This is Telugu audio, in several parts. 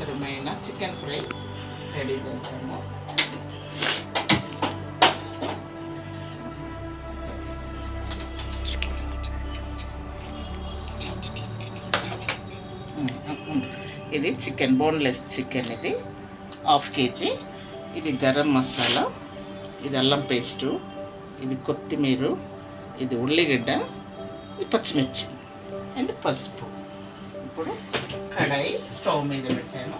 రుచికరమైన చికెన్ ఫ్రై రెడీ చేద్దాము. ఇది చికెన్ బోన్లెస్ చికెన్ ఇది. Half KG. ఇది గరం మసాలా ఇది అల్లం పేస్టు ఇది కొత్తిమీర ఇది ఉల్లిగడ్డ ఇది పచ్చిమిర్చి అండ్ పసుపు. ఇప్పుడు కడాయి స్టవ్ మీద పెట్టాను.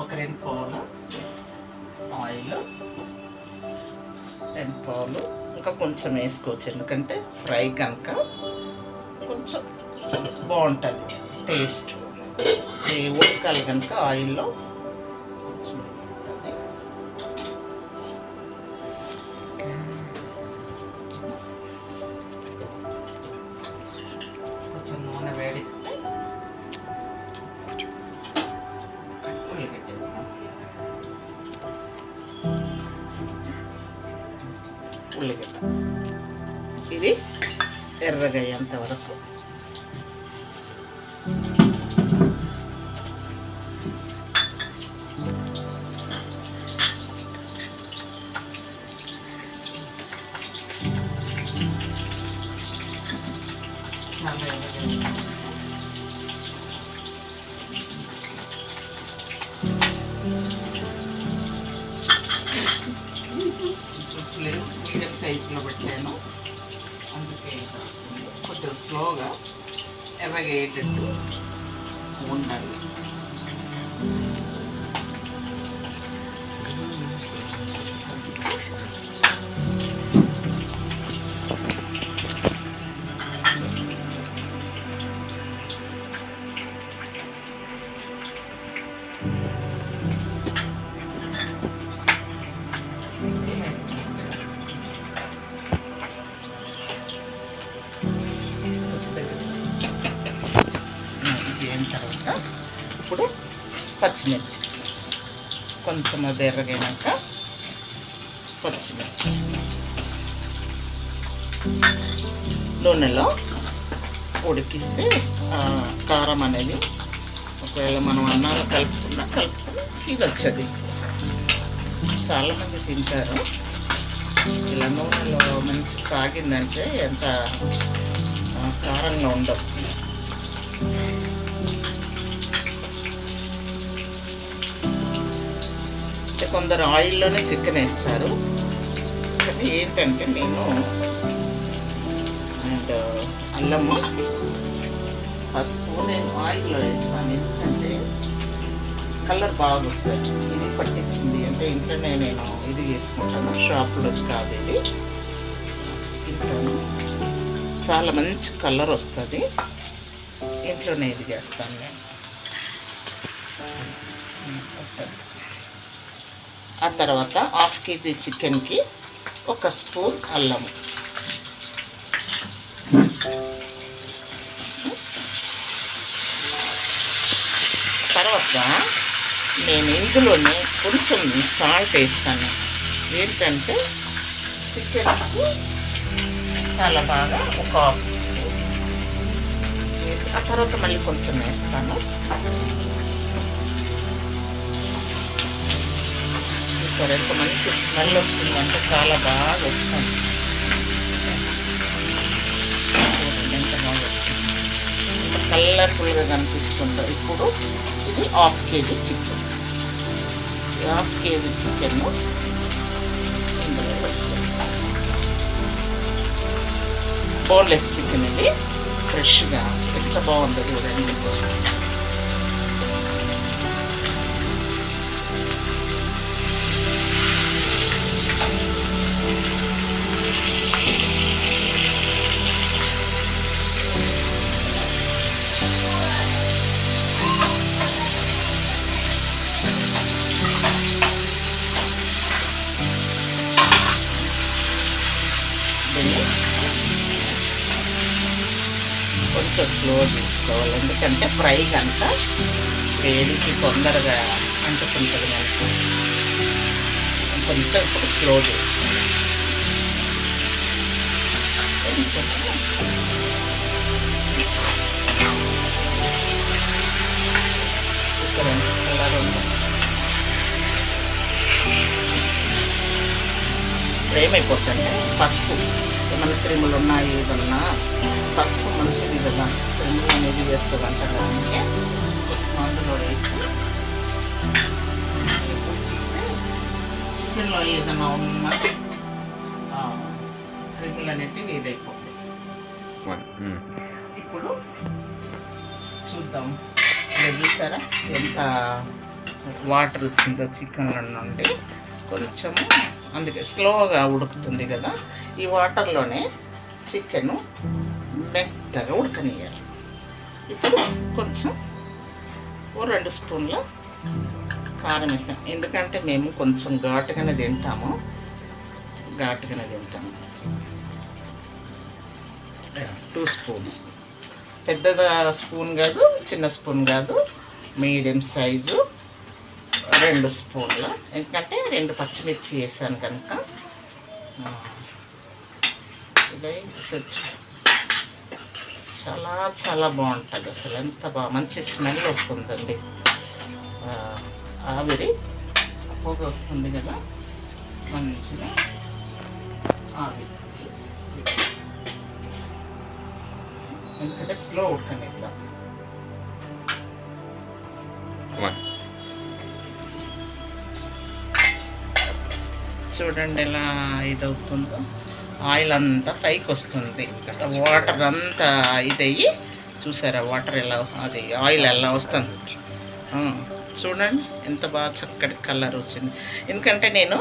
ఒక రెండు పావులు ఆయిల్ రెండు పావులు ఇంకా కొంచెం వేసుకోవచ్చు. ఎందుకంటే ఫ్రై కనుక కొంచెం బాగుంటుంది టేస్ట్. ఉడకాలి కనుక ఆయిల్లో కొంచెం ఉల్లిగడ్డ ఇది ఎర్రగా అయ్యేంత వరకు చాలా ఎర్రగా సైజులో పెట్టాను. అందుకే. కొంచెం స్లోగా ఎర్రగేటట్టు ఉండాలి. పచ్చిమిర్చి. కొంచెం అది ఎర్రగైనాక పచ్చిమిర్చి. నూనెలో ఉడికిస్తే కారం అనేది ఒకవేళ మనం అన్నాలు కలుపుకున్నా కలుపుకుని ఇది వచ్చేది. చాలామంది తింటారు. ఇలా నూనెలో మంచి కాగిందంటే ఎంత కారంగా ఉండవు కొందరు ఆయిల్లోనే చికెన్ వేస్తారు కానీ ఏంటంటే నేను అండ్ అల్లము పసుపు నేను ఆయిల్లో వేస్తాను. ఎందుకంటే కలర్ బాగా వస్తుంది ఇది పట్టించింది. అంటే ఇంట్లోనే నేను ఇది చేసుకుంటాను. షాప్లో కాదు ఇది. చాలా మంచి కలర్ వస్తుంది. ఇంట్లోనే ఇది చేస్తాను నేను. వస్తుంది ఆ తర్వాత హాఫ్ కేజీ చికెన్కి ఒక స్పూన్ అల్లం. తర్వాత నేను ఇందులోనే కొంచెం సాల్ట్ వేస్తాను. ఏంటంటే చికెన్కు చాలా బాగా ఒక హాఫ్ స్పూన్. ఆ తర్వాత మళ్ళీ కొంచెం వేస్తాను. చూసారు ఎంత మంచి స్మెల్ వస్తుందంటే చాలా బాగా వస్తుంది. చూడండి ఎంత బాగా వస్తుంది కలర్ఫుల్గా కనిపిస్తుందో. ఇప్పుడు ఇది half KG chicken. Half KG chicken ఇందులో బోన్లెస్ చికెన్ ఇది. ఫ్రెష్గా. ఎంత బాగుంది చూడండి. స్లో చేసుకోవాలి. ఎందుకంటే ఫ్రై కనుక వేడికి తొందరగా అంటుకుంటుంది మనకు. కొంచెం ఇప్పుడు స్లో చేసుకోవాలి. కొంచెం ఇక్కడ కలర్ ఉంది ఇప్పుడు పసుపు. ఏమైనా క్రిములు ఉన్నాయి? ఏదన్నా? పసుపు మంచి కదా. క్రిములు అనేది కొంచెం అందులో వేసి. చికెన్లో ఏదైనా ఉన్నా క్రిములు అనేటివి వన్ మ్మ్. ఇప్పుడు చూద్దాం. ఇలా చూసారా? ఎంత వాటర్ వచ్చిందో చికెన్ నుండి. కొంచెము అందుకే స్లోగా ఉడుకుతుంది కదా. ఈ వాటర్లోనే చికెన్ మెత్తగా ఉడకనియాలి ఇప్పుడు కొంచెం ఓ రెండు స్పూన్ల కారం వేస్తాం. ఎందుకంటే మేము కొంచెం ఘాటుగానే తింటాము. ఘాటుగానే తింటాము. టూ స్పూన్స్ పెద్ద స్పూన్ కాదు చిన్న స్పూన్ కాదు. మీడియం సైజు రెండు స్పూన్ల. ఎందుకంటే రెండు పచ్చిమిర్చి వేసాను కనుక. ఇదే చాలా చాలా బాగుంటుంది అసలు. ఎంత బాగా మంచి స్మెల్ వస్తుందండి. ఆవిరి పొగ వస్తుంది కదా మంచిగా ఆవిరి. ఎందుకంటే స్లో ఉడకనిద్దాం. చూడండి ఎలా ఇదవుతుందో. ఆయిల్ అంతా పైకి వస్తుంది. వాటర్ అంతా ఇదయ్యి చూసారా వాటర్ ఎలా అది ఆయిల్ ఎలా వస్తుంది. చూడండి ఎంత బాగా చక్కటి కలర్ వచ్చింది. ఎందుకంటే నేను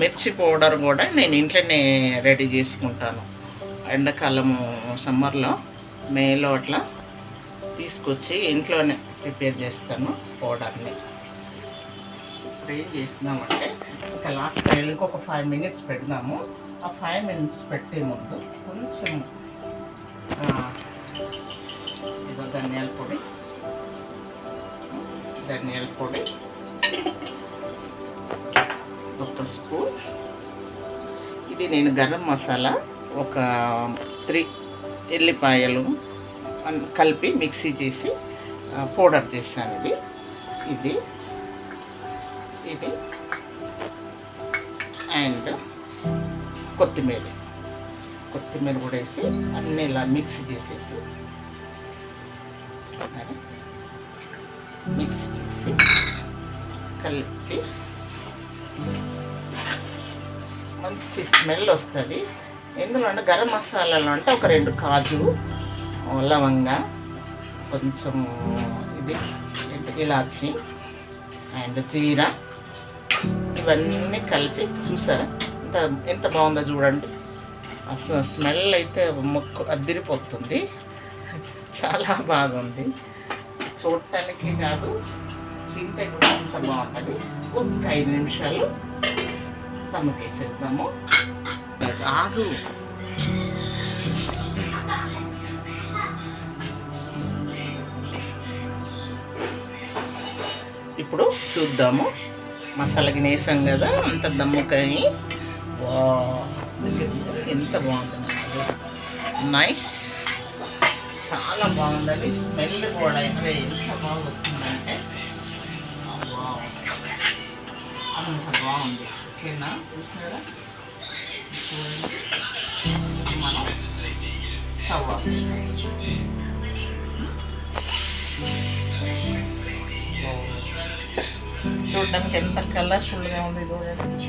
మిర్చి పౌడర్ కూడా నేను ఇంట్లోనే రెడీ చేసుకుంటాను. ఎండాకాలము సమ్మర్లో మేలో అట్లా తీసుకొచ్చి ఇంట్లోనే ప్రిపేర్ చేస్తాను పౌడర్ని. ఇప్పుడు ఏం చేస్తున్నామంటే ఒక లాస్ట్ టైం ఇంకొక ఫైవ్ మినిట్స్ పెడదాము. ఆ ఫైవ్ మినిట్స్ పెట్టే ముందు కొంచెం ఇదో ధనియాల పొడి ధనియాల పొడి ఒక స్పూన్. ఇది నేను గరం మసాలా ఒక త్రీ ఎల్లిపాయలు కలిపి మిక్సీ చేసి పౌడర్ చేశాను ఇది. ఇది ఇది అండ్ కొత్తిమీర. కొత్తిమీర కూడా వేసి అన్నీ ఇలా మిక్స్ చేసేసి మిక్స్ చేసి కలిపి మంచి స్మెల్ వస్తుంది. ఎందులో అంటే గరం మసాలాలో అంటే ఒక రెండు కాజు లవంగా కొంచెం ఇది ఇలాచి అండ్ జీరా. ఇవన్నీ కలిపి చూసారా? ఎంత ఎంత బాగుందో చూడండి. అసలు స్మెల్ అయితే మొక్కు అద్దిరిపోతుంది. చాలా బాగుంది. చూడటానికి కాదు తింటే కూడా అంత బాగుంటుంది. ఒక ఐదు నిమిషాలు దమ్మకేసేద్దాము ఆగు. ఇప్పుడు చూద్దాము. మసాలాకి నేసాం కదా అంత దమ్ముకాయి ఎంత బాగుంది నైస్ చాలా బాగుందండి. స్మెల్ కూడా అరే ఎంత బాగా వస్తుందంటే. అంత బాగుంది. ఓకేనా? చూసారా చూడండి. మనం స్టవ్ hmm? చూడడానికి ఎంత కలర్ఫుల్గా ఉంది చూడండి.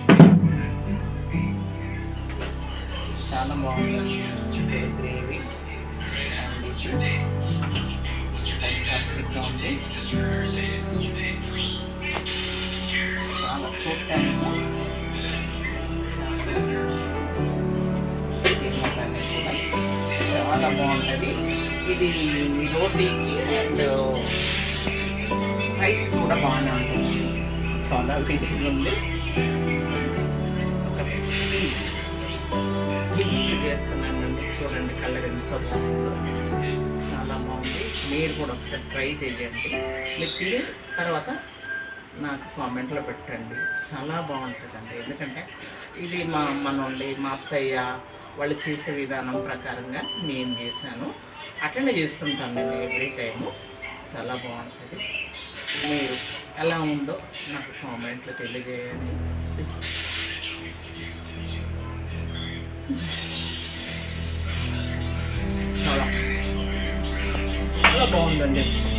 చాలా బాగుంది. గ్రేవీ ఫంటాస్టిక్గా ఉంది చాలా చూడటానికి చాలా బాగుంటుంది. ఇది రోటీకి అండ్ రైస్ కూడా బాగానే ఉంటుంది. చాలా వేడిగా ఉంది. చేస్తున్నానండి. చూడండి కలర్ ఎంత చాలా బాగుంది. మీరు కూడా ఒకసారి ట్రై చేయండి. మీరు తిని తర్వాత నాకు కామెంట్లో పెట్టండి. చాలా బాగుంటుందండి. ఎందుకంటే ఇది మా అమ్మనోళ్ళి మా అత్తయ్య వాళ్ళు చేసే విధానం ప్రకారంగా నేను చేశాను. అట్లనే చేస్తుంటాను నేను ఎవ్రీ టైము. చాలా బాగుంటుంది. మీరు ఎలా ఉందో నాకు కామెంట్లో తెలియజేయండి. ప్లీజ్ చాలా చాలా బాగుందండి